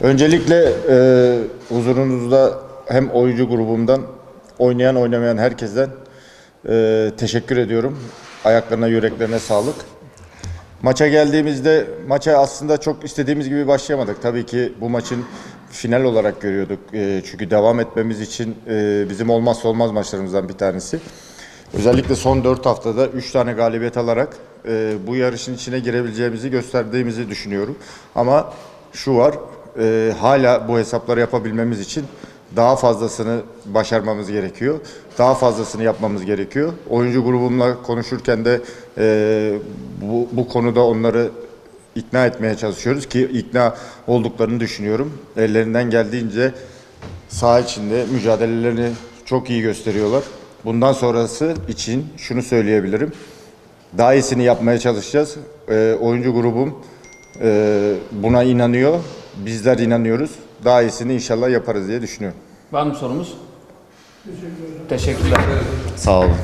Öncelikle e, huzurunuzda hem oyuncu grubumdan oynayan oynamayan herkesten e, teşekkür ediyorum. Ayaklarına yüreklerine sağlık. Maça geldiğimizde maça aslında çok istediğimiz gibi başlayamadık. Tabii ki bu maçın final olarak görüyorduk. E, çünkü devam etmemiz için e, bizim olmazsa olmaz maçlarımızdan bir tanesi. Özellikle son 4 haftada 3 tane galibiyet alarak e, bu yarışın içine girebileceğimizi gösterdiğimizi düşünüyorum. Ama şu var, e, hala bu hesapları yapabilmemiz için daha fazlasını başarmamız gerekiyor. Daha fazlasını yapmamız gerekiyor. Oyuncu grubumla konuşurken de e, bu, bu konuda onları ikna etmeye çalışıyoruz ki ikna olduklarını düşünüyorum. Ellerinden geldiğince saha içinde mücadelelerini çok iyi gösteriyorlar. Bundan sonrası için şunu söyleyebilirim. Daha iyisini yapmaya çalışacağız. Ee, oyuncu grubum e, buna inanıyor. Bizler inanıyoruz. Daha iyisini inşallah yaparız diye düşünüyorum. Var mı sorumuz? Teşekkürler. Sağ olun.